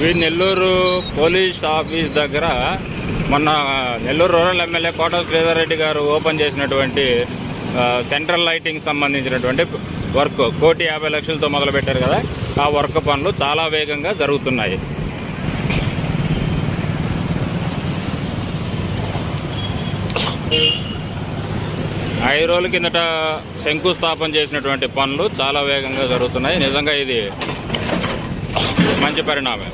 ఇవి Nellore police office దగ్గర మొన్న నెల్లూరు రూరల్ ఎమ్మెల్యే కోట శ్రీధర్ రెడ్డి గారు ఓపెన్ చేసినటువంటి సెంట్రల్ లైటింగ్ సంబంధించినటువంటి వర్క్. కోటి యాభై లక్షలతో మొదలుపెట్టారు కదా. ఆ వర్క్ పనులు చాలా వేగంగా జరుగుతున్నాయి. ఐదు రోజుల కిందట శంకుస్థాపన చేసినటువంటి పనులు చాలా వేగంగా జరుగుతున్నాయి. నిజంగా ఇది మంచి పరిణామం.